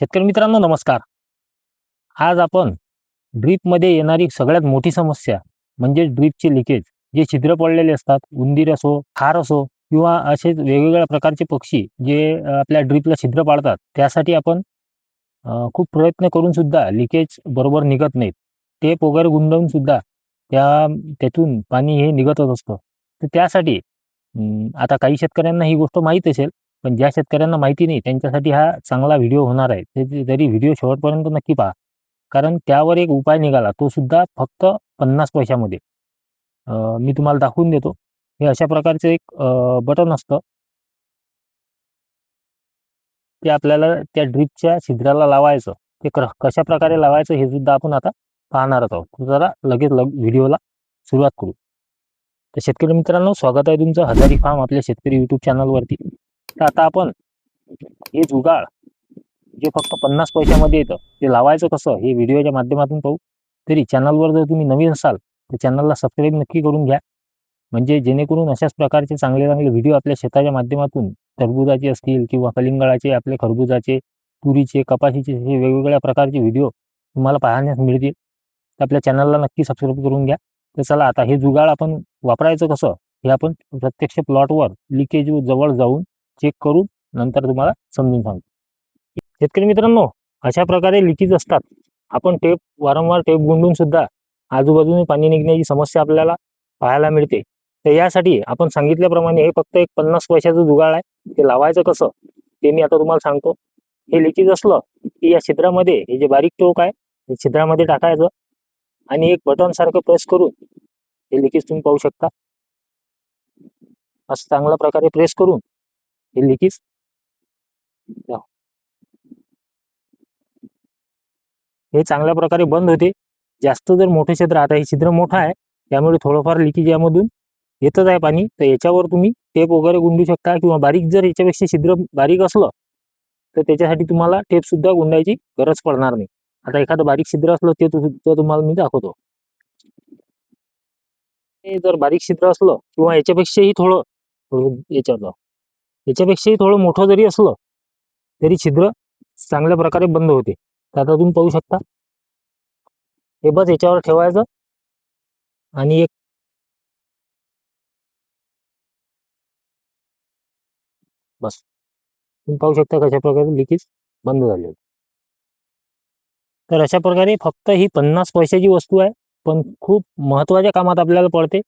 शेतकरी मित्रांनो नमस्कार. आज आपण ड्रीपमध्ये येणारी सगळ्यात मोठी समस्या म्हणजे ड्रीपचे लिकेज. जे छिद्र पडलेले असतात उंदीर असो खार असो किंवा असे वेगवेगळ्या प्रकारचे पक्षी जे आपल्या ड्रीपला छिद्र पाडतात त्यासाठी आपण खूप प्रयत्न करून सुद्धा लिकेज बरोबर निघत नाहीत. टेप वगैरे गुंडवून सुद्धा त्या त्यातून पाणी हे निघतच असतं. तर त्यासाठी आता काही शेतकऱ्यांना ही गोष्ट माहीत असेल पण ज्या शेतकऱ्यांना माहिती नाही त्यांच्यासाठी हा चांगला व्हिडिओ होणार आहे. ते तरी व्हिडिओ शेवटपर्यंत नक्की पहा. कारण त्यावर एक उपाय निघाला. तो सुद्धा फक्त पन्नास पैशामध्ये. मी तुम्हाला दाखवून देतो. हे अशा प्रकारचं एक बटन असतं. ते आपल्याला त्या ड्रीपच्या छिद्राला लावायचं. ते कशा प्रकारे लावायचं हे सुद्धा आपण आता पाहणारच आहोत. जरा लगेच लग व्हिडिओला सुरुवात करू. तर शेतकरी मित्रांनो स्वागत आहे तुमचं हजारी फार्म आपल्या शेतकरी युट्यूब चॅनलवरती तर आता आपण हे जुगाड जे फक्त पन्नास पैशामध्ये येतं ते लावायचं कसं? हे व्हिडिओच्या माध्यमातून पाहू. तरी चॅनलवर जर तुम्ही नवीन असाल तर चॅनलला सबस्क्राईब नक्की करून घ्या. म्हणजे जेणेकरून अशाच प्रकारचे चांगले चांगले व्हिडिओ आपल्या शेताच्या माध्यमातून टरबुजाचे असतील किंवा कलिंगडाचे आपले खरबुजाचे तुरीचे कपाशीचे हे वेगवेगळ्या प्रकारचे व्हिडिओ तुम्हाला पाहण्यास मिळतील. तर आपल्या चॅनलला नक्की सबस्क्राईब करून घ्या. तर चला आता हे जुगाड आपण वापरायचं कसं? हे आपण प्रत्यक्ष प्लॉटवर लिकेज जवळ जाऊन चेक करून नंतर तुम्हाला समजून सांगतो. शेतकरी मित्रांनो अशा प्रकारे लिकेज असतात. आपण टेप वारंवार टेप गुंडून सुद्धा आजूबाजूने पाणी निघण्याची समस्या आपल्याला पाहायला मिळते. तर यासाठी आपण सांगितल्याप्रमाणे हे फक्त एक पन्नास पैशाचं जुगाळ आहे. ते लावायचं कसं? ते मी आता तुम्हाला सांगतो. हे लिकेज असलं की या छिद्रामध्ये हे जे बारीक टोक आहे हे छिद्रामध्ये टाकायचं आणि एक बटन सारखं प्रेस करून हे लिकेज तुम्ही पाहू शकता. असं चांगल्या प्रकारे प्रेस करून हे लिकेज हे चांगल्या प्रकारे बंद होते. जास्त जर मोठे छिद्र आता हे छिद्र मोठं आहे त्यामुळे थोडंफार लिकेज यामधून येतच आहे पाणी. तर याच्यावर तुम्ही टेप वगैरे गुंडू शकता किंवा बारीक जर याच्यापेक्षा छिद्र बारीक असलं तर त्याच्यासाठी तुम्हाला टेप सुद्धा गुंडायची गरज पडणार नाही. आता एखादं बारीक छिद्र असलं ते तुम्हाला मी दाखवतो. हे जर बारीक छिद्र असलं किंवा याच्यापेक्षाही थोडं थोडं याच्यावर याच्यापेक्षाही थोडं मोठं जरी असलं तरी छिद्र चांगल्या प्रकारे बंद होते. तर आता तुम्ही पाहू शकता. हे बस याच्यावर ठेवायचं आणि एक बस. तुम्ही पाहू शकता कशा प्रकारे लिकेज बंद झाले तर अशा प्रकारे फक्त ही पन्नास पैशाची वस्तू आहे पण खूप महत्त्वाच्या कामात आपल्याला पडते.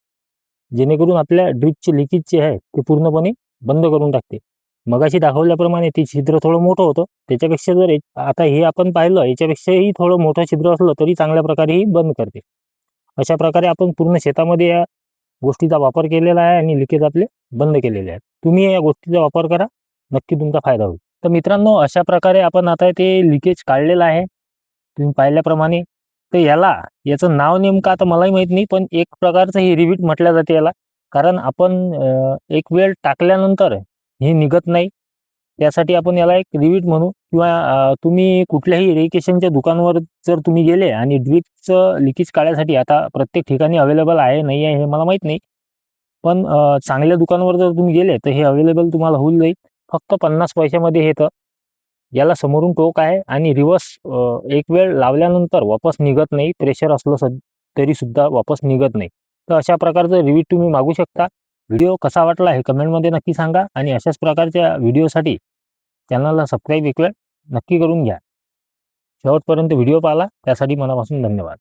जेणेकरून आपल्या ड्रीपचे लिकेज जे आहे ते पूर्णपणे बंद करून टाकते. मगाशी दाखवल्याप्रमाणे ती छिद्र थोडं मोठं होतं. त्याच्यापेक्षा जर आता हे आपण पाहिलं याच्यापेक्षाही थोडं मोठं छिद्र असलं तरी चांगल्या प्रकारे ही बंद करते. अशा प्रकारे आपण पूर्ण शेतामध्ये या गोष्टीचा वापर केलेला आहे आणि लिकेज आपले बंद केलेले आहेत. तुम्ही या गोष्टीचा वापर करा नक्की तुमचा फायदा होईल. तर मित्रांनो अशा प्रकारे आपण आता ते लिकेज काढलेलं आहे. तुम्ही पाहिल्याप्रमाणे तर याला याचं नाव नेमकं आता मलाही माहीत नाही पण एक प्रकारचं हे रिव्हिट म्हटलं जाते याला. कारण आपण एक वेळ टाकल्यानंतर हे निघत नाही. त्यासाठी आपण याला एक रिव्हिट म्हणू किंवा तुम्ही कुठल्याही इरिगेशनच्या दुकानावर जर तुम्ही गेले आणि ड्रीपचं लिकेज काढायसाठी आता प्रत्येक ठिकाणी अवेलेबल आहे नाही आहे हे मला माहीत नाही. पण चांगल्या दुकानावर जर तुम्ही गेले तर हे अवेलेबल तुम्हाला होऊन जाईल. फक्त पन्नास पैशामध्ये येतं याला समोरून टोक आहे आणि रिवर्स एक वेळ लावल्यानंतर वापस निघत नाही. प्रेशर असलं तरी सुद्धा वापस निघत नाही. तर अशा प्रकारचं रिव्ह्यू तुम्ही मागू शकता. व्हिडिओ कसा वाटला हे कमेंटमध्ये नक्की सांगा आणि अशाच प्रकारच्या व्हिडिओसाठी चॅनलला सबस्क्राईब एक नक्की करून घ्या. शेवटपर्यंत व्हिडिओ पाहिला त्यासाठी मनापासून धन्यवाद.